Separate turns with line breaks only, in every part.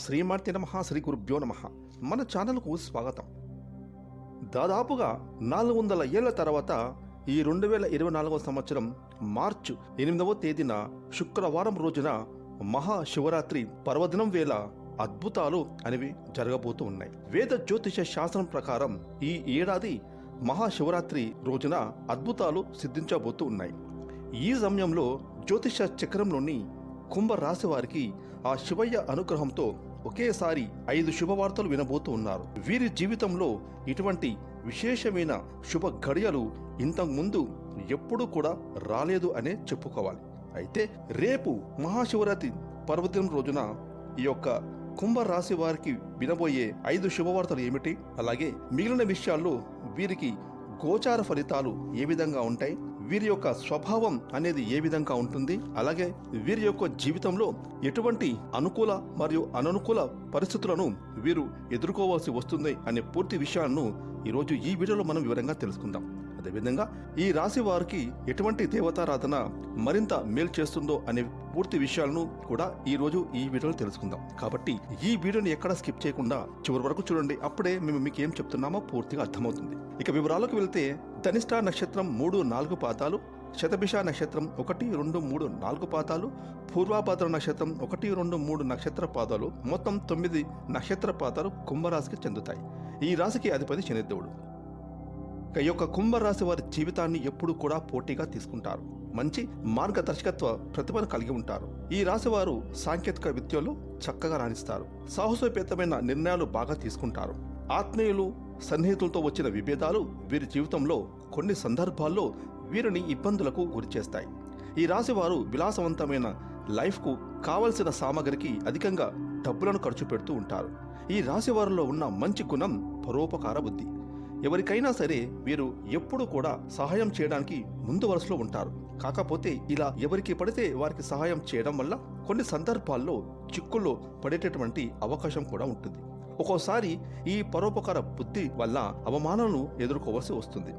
శ్రీమార్తి నమ శ్రీ గురుభ్యో నమ. మన ఛానల్కు స్వాగతం. దాదాపుగా నాలుగు వందల ఏళ్ళ తర్వాత ఈ రెండు వేల ఇరవై నాలుగవ సంవత్సరం మార్చి ఎనిమిదవ తేదీన శుక్రవారం రోజున మహాశివరాత్రి పర్వదినం వేళ అద్భుతాలు అనేవి జరగబోతూ ఉన్నాయి. వేద జ్యోతిష శాస్త్రం ప్రకారం ఈ ఏడాది మహాశివరాత్రి రోజున అద్భుతాలు సిద్ధించబోతూ ఉన్నాయి. ఈ సమయంలో జ్యోతిష చక్రంలోని కుంభ రాశి వారికి ఆ శివయ్య అనుగ్రహంతో ఒకేసారి ఐదు శుభవార్తలు వినబోతూ ఉన్నారు. వీరి జీవితంలో ఇటువంటి విశేషమైన శుభ ఘడియలు ఇంతకుముందు ఎప్పుడూ కూడా రాలేదు అనే చెప్పుకోవాలి. అయితే రేపు మహాశివరాత్రి పర్వదినం రోజున ఈ యొక్క కుంభ రాశి వారికి వినబోయే ఐదు శుభవార్తలు ఏమిటి? అలాగే మిగిలిన విషయాల్లో వీరికి గోచార ఫలితాలు ఏ విధంగా ఉంటాయి? వీరి యొక్క స్వభావం అనేది ఏ విధంగా ఉంటుంది? అలాగే వీరి యొక్క జీవితంలో ఎటువంటి అనుకూల మరియు అననుకూల పరిస్థితులను వీరు ఎదుర్కోవాల్సి వస్తుంది అనే పూర్తి విషయాలను ఈరోజు ఈ వీడియోలో మనం వివరంగా తెలుసుకుందాం. అదేవిధంగా ఈ రాశి వారికి ఎటువంటి దేవతారాధన మరింత మేలు చేస్తుందో అనే పూర్తి విషయాలను కూడా ఈ రోజు ఈ వీడియోలో తెలుసుకుందాం. కాబట్టి ఈ వీడియోని ఎక్కడ స్కిప్ చేయకుండా చివరి వరకు చూడండి. అప్పుడే మేము మీకు ఏం చెప్తున్నామో పూర్తిగా అర్థమవుతుంది. ఇక వివరాలకు వెళ్తే ధనిష్ట నక్షత్రం మూడు నాలుగు పాతాలు శతభిష నక్షత్రం ఒకటి రెండు మూడు నాలుగు పాతాలు పూర్వాపాత్ర నక్షత్రం ఒకటి రెండు మూడు నక్షత్ర పాతాలు మొత్తం తొమ్మిది నక్షత్ర పాతాలు కుంభరాశికి చెందుతాయి. ఈ రాశికి అధిపతి శనిదేవుడు. ఈ యొక్క కుంభరాశి వారి జీవితాన్ని ఎప్పుడు కూడా పోటీగా తీసుకుంటారు. మంచి మార్గదర్శకత్వ ప్రతిభను కలిగి ఉంటారు. ఈ రాశి వారు సాంకేతిక విద్యలో చక్కగా రాణిస్తారు. సాహసోపేతమైన నిర్ణయాలు బాగా తీసుకుంటారు. ఆత్మీయులు సన్నిహితులతో వచ్చిన విభేదాలు వీరి జీవితంలో కొన్ని సందర్భాల్లో వీరిని ఇబ్బందులకు గురిచేస్తాయి. ఈ రాశివారు విలాసవంతమైన లైఫ్కు కావలసిన సామగ్రికి అధికంగా డబ్బులను ఖర్చు పెడుతూ ఉంటారు. ఈ రాశివారిలో ఉన్న మంచి గుణం పరోపకార బుద్ధి. ఎవరికైనా సరే వీరు ఎప్పుడూ కూడా సహాయం చేయడానికి ముందు వరుసలో ఉంటారు. కాకపోతే ఇలా ఎవరికి పడితే వారికి సహాయం చేయడం వల్ల కొన్ని సందర్భాల్లో చిక్కుల్లో పడేటటువంటి అవకాశం కూడా ఉంటుంది. ఒక్కోసారి ఈ పరోపకార బుద్ధి వల్ల అవమానాలను ఎదుర్కోవాల్సి వస్తుంది.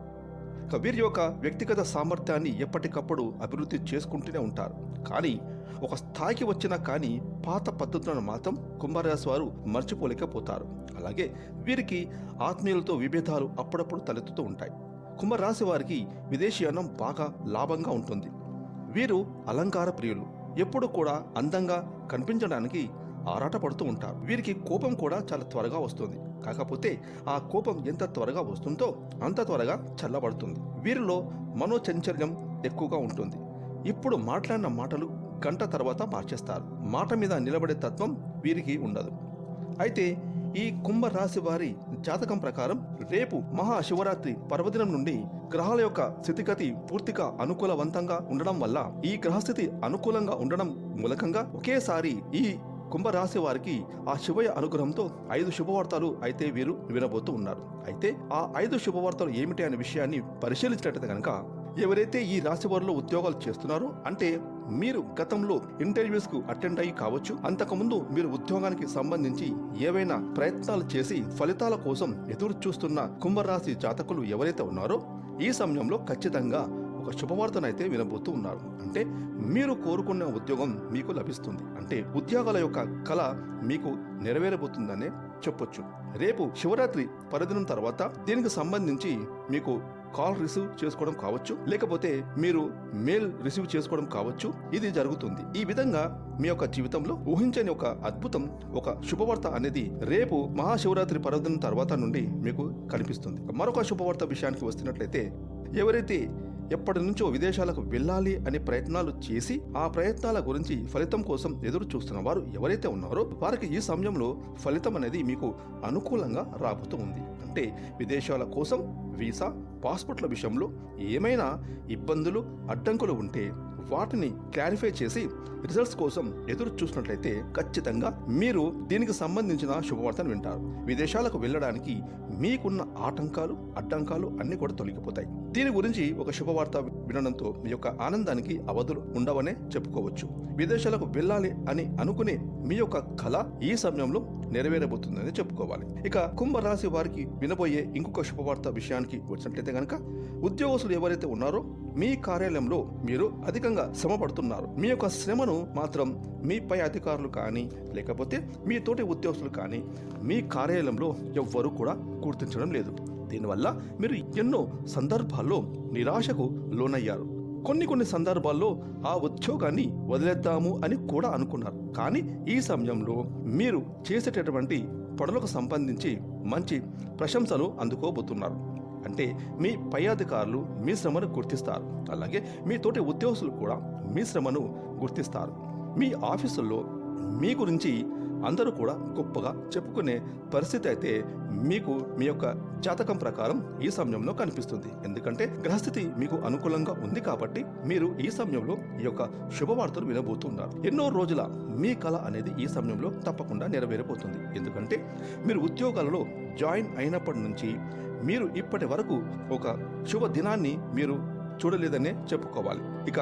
కబీర్ వీరి యొక్క వ్యక్తిగత సామర్థ్యాన్ని ఎప్పటికప్పుడు అభివృద్ధి చేసుకుంటూనే ఉంటారు. కానీ ఒక స్థాయికి వచ్చినా కానీ పాత పద్ధతులను మాత్రం కుంభరాశి వారు మర్చిపోలేకపోతారు. అలాగే వీరికి ఆత్మీయులతో విభేదాలు అప్పుడప్పుడు తలెత్తుతూ ఉంటాయి. కుంభరాశి వారికి విదేశీయానం బాగా లాభంగా ఉంటుంది. వీరు అలంకార ప్రియులు. ఎప్పుడు కూడా అందంగా కనిపించడానికి ఆరాటపడుతూ ఉంటారు. వీరికి కోపం కూడా చాలా త్వరగా వస్తుంది. కాకపోతే ఆ కోపం ఎంత త్వరగా వస్తుందో అంత త్వరగా చల్లబడుతుంది. వీరిలో మనోచంచల్యం ఎక్కువగా ఉంటుంది. ఇప్పుడు మాట్లాడిన మాటలు గంట తర్వాత మార్చేస్తారు. మాట మీద నిలబడే తత్వం వీరికి ఉండదు. అయితే ఈ కుంభ రాశి వారి జాతకం ప్రకారం రేపు మహాశివరాత్రి పర్వదినం నుండి గ్రహాల యొక్క స్థితిగతి పూర్తిగా అనుకూలవంతంగా ఉండడం వల్ల ఈ గ్రహస్థితి అనుకూలంగా ఉండడం మూలకంగా ఒకేసారి ఈ కుంభరాశి వారికి ఆ శివయ అనుగ్రహంతో ఐదు శుభవార్తలు అయితే వీరు వినబోతూ ఉన్నారు. అయితే ఆ ఐదు శుభవార్తలు ఏమిటి అనే విషయాన్ని పరిశీలించినట్టు కనుక ఎవరైతే ఈ రాశి వారిలో ఉద్యోగాలు చేస్తున్నారో అంటే మీరు గతంలో ఇంటర్వ్యూస్కు అటెండ్ అయ్యి కావచ్చు అంతకుముందు మీరు ఉద్యోగానికి సంబంధించి ఏవైనా ప్రయత్నాలు చేసి ఫలితాల కోసం ఎదురు చూస్తున్న కుంభరాశి జాతకులు ఎవరైతే ఉన్నారో ఈ సమయంలో ఖచ్చితంగా ఒక శుభవార్తనైతే వినబోతూ ఉన్నారు. అంటే మీరు కోరుకున్న ఉద్యోగం మీకు లభిస్తుంది. అంటే ఉద్యోగాల యొక్క కళ మీకు నెరవేరబోతుందనే చెప్పొచ్చు. రేపు శివరాత్రి పర్వదినం తర్వాత దీనికి సంబంధించి మీకు కాల్ రిసీవ్ చేసుకోవడం కావచ్చు. లేకపోతే మీరు మెయిల్ రిసీవ్ చేసుకోవడం కావచ్చు. ఇది జరుగుతుంది. ఈ విధంగా మీ యొక్క జీవితంలో ఊహించని ఒక అద్భుతం ఒక శుభవార్త అనేది రేపు మహాశివరాత్రి పర్వదినం తర్వాత నుండి మీకు కనిపిస్తుంది. మరొక శుభవార్త విషయానికి వస్తున్నట్లయితే ఎవరైతే ఎప్పటి నుంచో విదేశాలకు వెళ్ళాలి అనే ప్రయత్నాలు చేసి ఆ ప్రయత్నాల గురించి ఫలితం కోసం ఎదురు చూస్తున్న వారు ఎవరైతే ఉన్నారో వారికి ఈ సమయంలో ఫలితం అనేది మీకు అనుకూలంగా రాబోతూ ఉంది. అంటే విదేశాల కోసం వీసా పాస్పోర్ట్ల విషయంలో ఏమైనా ఇబ్బందులు అడ్డంకులు ఉంటే వాటిని క్లారిఫై చేసి రిజల్ట్స్ కోసం ఎదురు చూసినట్లయితే ఖచ్చితంగా మీరు దీనికి సంబంధించిన శుభవార్తను వింటారు. విదేశాలకు వెళ్ళడానికి మీకున్న ఆటంకాలు అడ్డంకాలు అన్ని కూడా తొలగిపోతాయి. దీని గురించి ఒక శుభవార్త వినడంతో మీ యొక్క ఆనందానికి అవధులు ఉండవనే చెప్పుకోవచ్చు. విదేశాలకు వెళ్ళాలి అని అనుకునే మీ యొక్క కళ ఈ సమయంలో నెరవేరబోతుందని చెప్పుకోవాలి. ఇక కుంభరాశి వారికి వినబోయే ఇంకొక శుభవార్త విషయాన్ని విషయానికి వచ్చినట్లయితే కనుక ఉద్యోగస్తులు ఎవరైతే ఉన్నారో మీ కార్యాలయంలో మీరు అధికంగా శ్రమ పడుతున్నారు. మీ యొక్క శ్రమను మాత్రం మీ పై అధికారులు కానీ లేకపోతే మీ తోటి ఉద్యోగస్తులు కానీ మీ కార్యాలయంలో ఎవ్వరూ కూడా గుర్తించడం లేదు. దీనివల్ల మీరు ఎన్నో సందర్భాల్లో నిరాశకు లోనయ్యారు. కొన్ని కొన్ని సందర్భాల్లో ఆ ఉద్యోగాన్ని వదిలేద్దాము అని కూడా అనుకున్నారు. కానీ ఈ సమయంలో మీరు చేసేటటువంటి పనులకు సంబంధించి మంచి ప్రశంసలు అందుకోబోతున్నారు. అంటే మీ పై అధికారులు మీ శ్రమను గుర్తిస్తారు. అలాగే మీ తోటి ఉద్యోగస్తులు కూడా మీ శ్రమను గుర్తిస్తారు. మీ ఆఫీసుల్లో మీ గురించి అందరూ కూడా గొప్పగా చెప్పుకునే పరిస్థితి అయితే మీకు మీ యొక్క జాతకం ప్రకారం ఈ సమయంలో కనిపిస్తుంది. ఎందుకంటే గ్రహస్థితి మీకు అనుకూలంగా ఉంది కాబట్టి మీరు ఈ సమయంలో ఈ యొక్క శుభవార్తలు వినబోతున్నారు. ఎన్నో రోజుల మీ కళ అనేది ఈ సమయంలో తప్పకుండా నెరవేరబోతుంది. ఎందుకంటే మీరు ఉద్యోగాలలో జాయిన్ అయినప్పటి నుంచి మీరు ఇప్పటి వరకు ఒక శుభ దినాన్ని మీరు చూడలేదనే చెప్పుకోవాలి. ఇక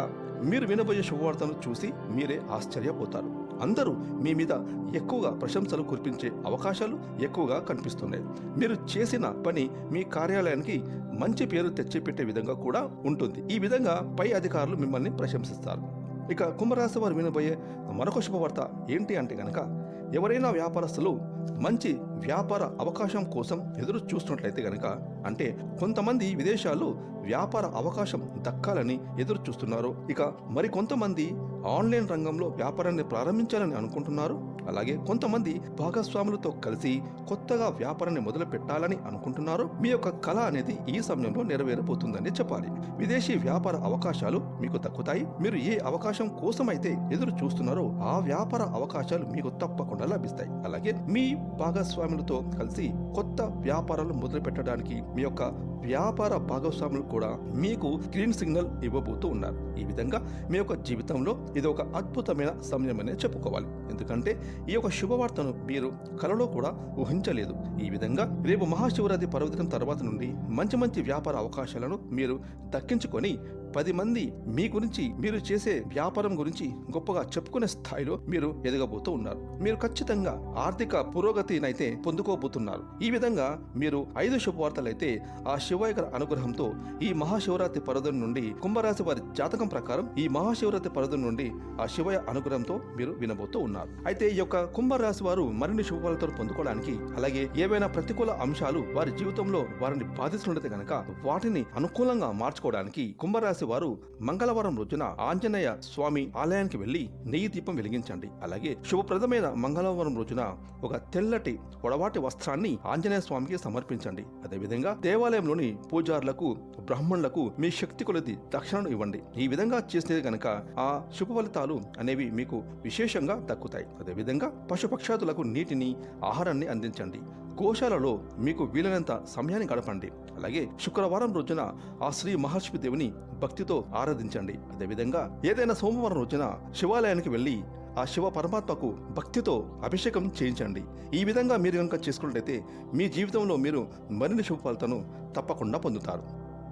మీరు వినబోయే శుభవార్తను చూసి మీరే ఆశ్చర్యపోతారు. అందరూ మీ మీద ఎక్కువగా ప్రశంసలు కురిపించే అవకాశాలు ఎక్కువగా కనిపిస్తున్నాయి. మీరు చేసిన పని మీ కార్యాలయానికి మంచి పేరు తెచ్చిపెట్టే విధంగా కూడా ఉంటుంది. ఈ విధంగా పై అధికారులు మిమ్మల్ని ప్రశంసిస్తారు. ఇక కుంభరాశి వారు వినబోయే మరొక శుభవార్త ఏంటి అంటే కనుక ఎవరైనా వ్యాపారస్తులు మంచి వ్యాపార అవకాశం కోసం ఎదురు చూస్తున్నట్లయితే గనక అంటే కొంతమంది విదేశాల్లో వ్యాపార అవకాశం దక్కాలని ఎదురు చూస్తున్నారు ఇక మరి కొంతమంది ఆన్లైన్ రంగంలో వ్యాపారాన్ని ప్రారంభించాలని అనుకుంటున్నారు. అలాగే కొంతమంది భాగస్వాములతో కలిసి కొత్తగా వ్యాపారాన్ని మొదలు పెట్టాలని అనుకుంటున్నారు. మీ యొక్క కళ అనేది ఈ సమయంలో నెరవేరబోతుందని చెప్పాలి. విదేశీ వ్యాపార అవకాశాలు మీకు తక్కుతాయి మీరు ఏ అవకాశం కోసమైతే ఎదురు చూస్తున్నారో ఆ వ్యాపార అవకాశాలు మీకు తప్పకుండా లభిస్తాయి అలాగే మీ భాగస్వాములతో కలిసి కొత్త వ్యాపారాలు మొదలు పెట్టడానికి మీ యొక్క వ్యాపార భాగస్వాములు కూడా మీకు గ్రీన్ సిగ్నల్ ఇవ్వబోతూ ఉన్నారు. ఈ విధంగా మీ యొక్క జీవితంలో ఇది ఒక అద్భుతమైన సమయం అనేది చెప్పుకోవాలి. ఎందుకంటే ఈ యొక్క శుభవార్తను మీరు కలలో కూడా ఊహించలేదు. ఈ విధంగా రేపు మహాశివరాత్రి పర్వదినం తర్వాత నుండి మంచి మంచి వ్యాపార అవకాశాలను మీరు దక్కించుకొని పది మంది మీ గురించి మీరు చేసే వ్యాపారం గురించి గొప్పగా చెప్పుకునే స్థాయిలో మీరు ఎదగబోతూ ఉన్నారు. మీరు ఖచ్చితంగా ఆర్థిక పురోగతినైతే పొందుకోబోతున్నారు. ఈ విధంగా మీరు ఐదు శుభవార్తలైతే ఆ శివయ్య అనుగ్రహంతో ఈ మహాశివరాత్రి పర్వదినం నుండి కుంభరాశి వారి జాతకం ప్రకారం ఈ మహాశివరాత్రి పర్వదినం నుండి ఆ శివయ అనుగ్రహంతో మీరు వినబోతూ ఉన్నారు. అయితే ఈ యొక్క కుంభరాశి వారు మరిన్ని శుభవార్తలు పొందుకోవడానికి అలాగే ఏవైనా ప్రతికూల అంశాలు వారి జీవితంలో వారిని బాధిస్తుండే గనక వాటిని అనుకూలంగా మార్చుకోవడానికి కుంభరాశి వారు మంగళవారం రోజున ఆంజనేయ స్వామి ఆలయానికి వెళ్ళి నెయ్యి దీపం వెలిగించండి. అలాగే శుభప్రదమైన మంగళవారం రోజున ఒక తెల్లటి పొడవాటి వస్త్రాన్ని ఆంజనేయ స్వామికి సమర్పించండి. అదేవిధంగా దేవాలయంలోని పూజారులకు బ్రాహ్మణులకు మీ శక్తి కొలది దక్షిణను ఇవ్వండి. ఈ విధంగా చేస్తే గనక ఆ శుభ ఫలితాలు అనేవి మీకు విశేషంగా దక్కుతాయి. అదేవిధంగా పశుపక్షాదులకు నీటిని ఆహారాన్ని అందించండి. గోశాలలో మీకు వీలైనంత సమయాన్ని గడపండి. అలాగే శుక్రవారం రోజున ఆ శ్రీ మహర్షి దేవుని భక్తితో ఆరాధించండి. అదేవిధంగా ఏదైనా సోమవారం రోజున శివాలయానికి వెళ్ళి ఆ శివ పరమాత్మకు భక్తితో అభిషేకం చేయించండి. ఈ విధంగా మీరు కనుక చేసుకున్నట్లయితే మీ జీవితంలో మీరు మరిన్ని శుభ ఫలితాలను తప్పకుండా పొందుతారు.